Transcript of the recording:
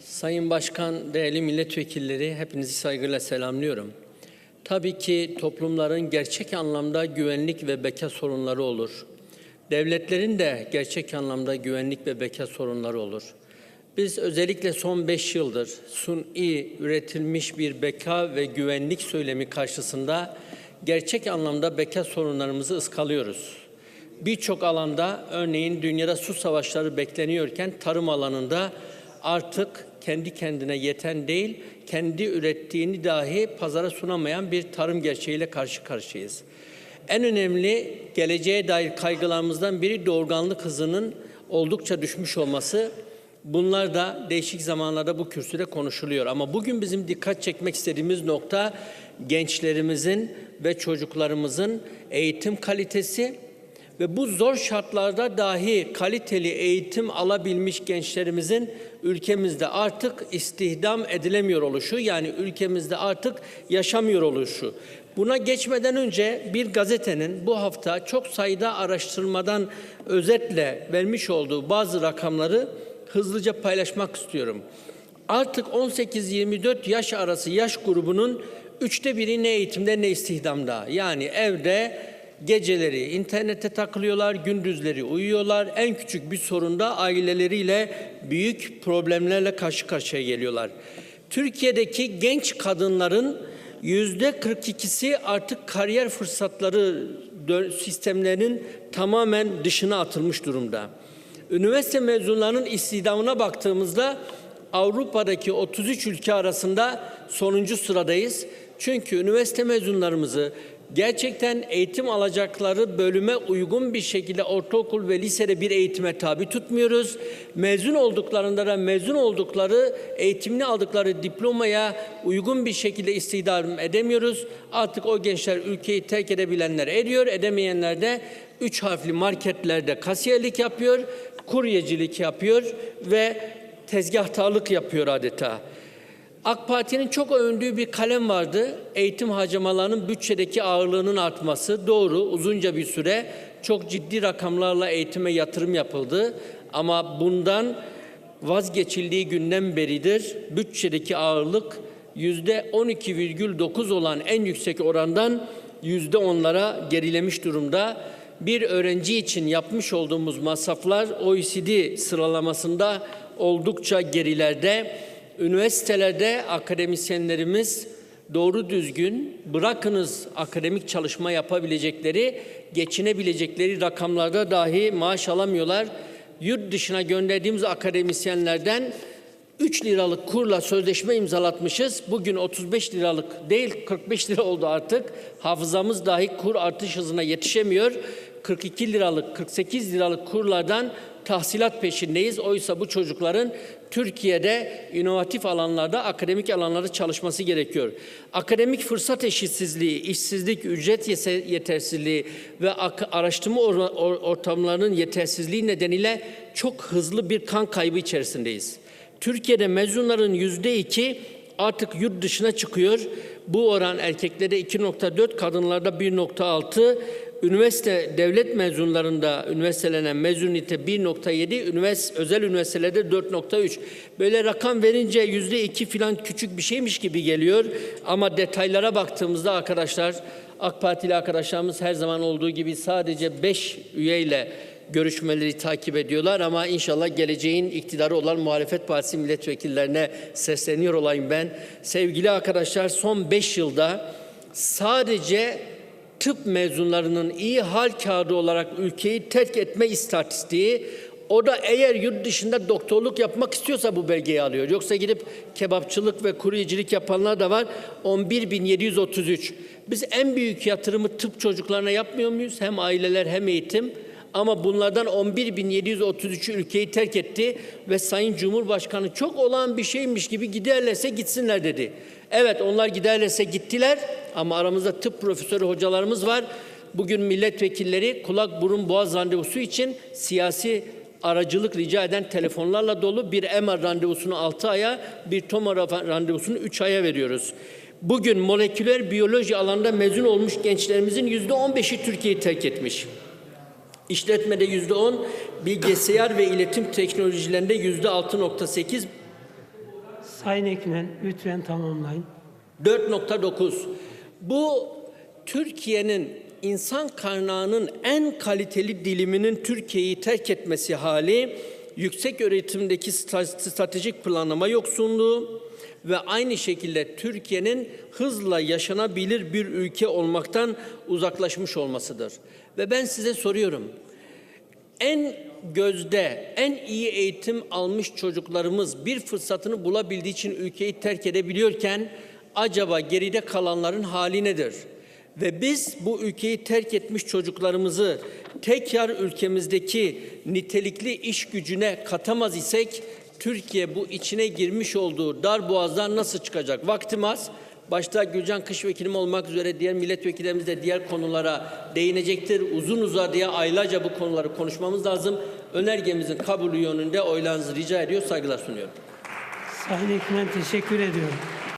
Sayın Başkan, değerli milletvekilleri, hepinizi saygıyla selamlıyorum. Tabii ki toplumların gerçek anlamda güvenlik ve beka sorunları olur. Devletlerin de gerçek anlamda güvenlik ve beka sorunları olur. Biz özellikle son beş yıldır suni üretilmiş bir beka ve güvenlik söylemi karşısında gerçek anlamda beka sorunlarımızı ıskalıyoruz. Birçok alanda örneğin dünyada su savaşları bekleniyorken tarım alanında artık kendi kendine yeten değil, kendi ürettiğini dahi pazara sunamayan bir tarım gerçeğiyle karşı karşıyayız. En önemli geleceğe dair kaygılarımızdan biri doğurganlık hızının oldukça düşmüş olması. Bunlar da değişik zamanlarda bu kürsüde konuşuluyor. Ama bugün bizim dikkat çekmek istediğimiz nokta gençlerimizin ve çocuklarımızın eğitim kalitesi ve bu zor şartlarda dahi kaliteli eğitim alabilmiş gençlerimizin ülkemizde artık istihdam edilemiyor oluşu yani ülkemizde artık yaşamıyor oluşu. Buna geçmeden önce bir gazetenin bu hafta çok sayıda araştırmadan özetle vermiş olduğu bazı rakamları hızlıca paylaşmak istiyorum. Artık 18-24 yaş arası yaş grubunun üçte biri ne eğitimde ne istihdamda. Yani evde geceleri internete takılıyorlar, gündüzleri uyuyorlar. En küçük bir sorunda aileleriyle büyük problemlerle karşı karşıya geliyorlar. Türkiye'deki genç kadınların yüzde 42'si artık kariyer fırsatları sistemlerinin tamamen dışına atılmış durumda. Üniversite mezunlarının istihdamına baktığımızda Avrupa'daki 33 ülke arasında sonuncu sıradayız. Çünkü üniversite mezunlarımızı gerçekten eğitim alacakları bölüme uygun bir şekilde ortaokul ve lisede bir eğitime tabi tutmuyoruz. Mezun olduklarında da mezun oldukları eğitimini aldıkları diplomaya uygun bir şekilde istihdam edemiyoruz. Artık o gençler ülkeyi terk edebilenler ediyor, edemeyenler de üç harfli marketlerde kasiyerlik yapıyor, kuryecilik yapıyor ve tezgahtarlık yapıyor adeta. AK Parti'nin çok övündüğü bir kalem vardı. Eğitim harcamalarının bütçedeki ağırlığının artması. Doğru, uzunca bir süre çok ciddi rakamlarla eğitime yatırım yapıldı. Ama bundan vazgeçildiği günden beridir bütçedeki ağırlık yüzde 12,9 olan en yüksek orandan yüzde onlara gerilemiş durumda. Bir öğrenci için yapmış olduğumuz masraflar OECD sıralamasında oldukça gerilerde üniversitelerde akademisyenlerimiz doğru düzgün bırakınız akademik çalışma yapabilecekleri, geçinebilecekleri rakamlarda dahi maaş alamıyorlar. Yurt dışına gönderdiğimiz akademisyenlerden 3 liralık kurla sözleşme imzalatmışız. Bugün 35 liralık değil 45 lira oldu artık. Hafızamız dahi kur artış hızına yetişemiyor. 42 liralık 48 liralık kurlardan tahsilat peşindeyiz. Oysa bu çocukların Türkiye'de inovatif alanlarda, akademik alanlarda çalışması gerekiyor. Akademik fırsat eşitsizliği, işsizlik, ücret yetersizliği ve araştırma ortamlarının yetersizliği nedeniyle çok hızlı bir kan kaybı içerisindeyiz. Türkiye'de mezunların yüzde iki artık yurt dışına çıkıyor. Bu oran erkeklerde 2.4, kadınlarda 1.6. Üniversite devlet mezunlarında üniversitelenen mezuniyete 1.7, üniversite, özel üniversitelerde 4.3. Böyle rakam verince yüzde iki filan küçük bir şeymiş gibi geliyor. Ama detaylara baktığımızda arkadaşlar, AK Partili arkadaşlarımız her zaman olduğu gibi sadece 5 üyeyle görüşmeleri takip ediyorlar ama inşallah geleceğin iktidarı olan muhalefet partisi milletvekillerine sesleniyor olayım ben. Sevgili arkadaşlar son 5 yılda sadece tıp mezunlarının iyi hal kağıdı olarak ülkeyi terk etme istatistiği o da eğer yurt dışında doktorluk yapmak istiyorsa bu belgeyi alıyor. Yoksa gidip kebapçılık ve kuryecilik yapanlar da var. 11.733. Biz en büyük yatırımı tıp çocuklarına yapmıyor muyuz? Hem aileler hem eğitim. Ama bunlardan 11.733 ülkeyi terk etti ve Sayın Cumhurbaşkanı çok olan bir şeymiş gibi giderlerse gitsinler dedi. Evet onlar giderlerse gittiler ama aramızda tıp profesörü hocalarımız var. Bugün milletvekilleri kulak burun boğaz randevusu için siyasi aracılık rica eden telefonlarla dolu bir MR randevusunu 6 aya, bir tomar randevusunu 3 aya veriyoruz. Bugün moleküler biyoloji alanında mezun olmuş gençlerimizin yüzde 15'i Türkiye'yi terk etmiş. İşletmede yüzde on, bilgisayar ve iletim teknolojilerinde yüzde altı nokta sekiz, Sayın Ekmen lütfen tamamlayın. 4.9 Bu Türkiye'nin insan kaynağının en kaliteli diliminin Türkiye'yi terk etmesi hali, yüksek öğretimdeki stratejik planlama yoksunluğu ve aynı şekilde Türkiye'nin hızla yaşanabilir bir ülke olmaktan uzaklaşmış olmasıdır. Ve ben size soruyorum en gözde, en iyi eğitim almış çocuklarımız bir fırsatını bulabildiği için ülkeyi terk edebiliyorken acaba geride kalanların hali nedir? Ve biz bu ülkeyi terk etmiş çocuklarımızı tekrar ülkemizdeki nitelikli iş gücüne katamaz isek Türkiye bu içine girmiş olduğu dar boğazdan nasıl çıkacak? Vaktim az. Başta Gülcan Kış Vekilim olmak üzere diğer milletvekillerimiz de diğer konulara değinecektir. Uzun uzadıya aylarca bu konuları konuşmamız lazım. Önergemizin kabulü yönünde oylarınızı rica ediyor, saygılar sunuyorum. Sayın Ekmen teşekkür ediyorum.